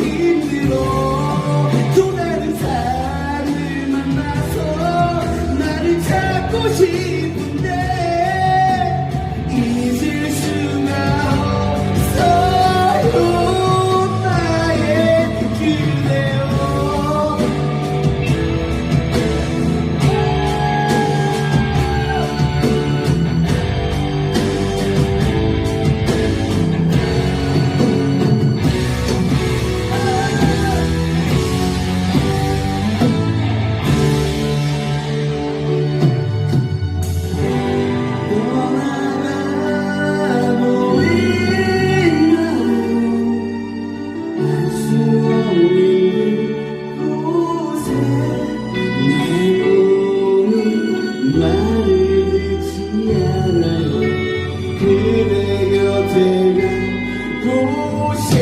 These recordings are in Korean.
힘들어. 또 다른 사람을 만나서 나를 찾고 싶어. 내 곁에는 곳이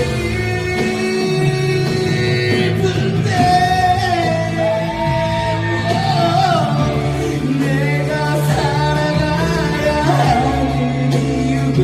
내가 살아가야 하는 이유가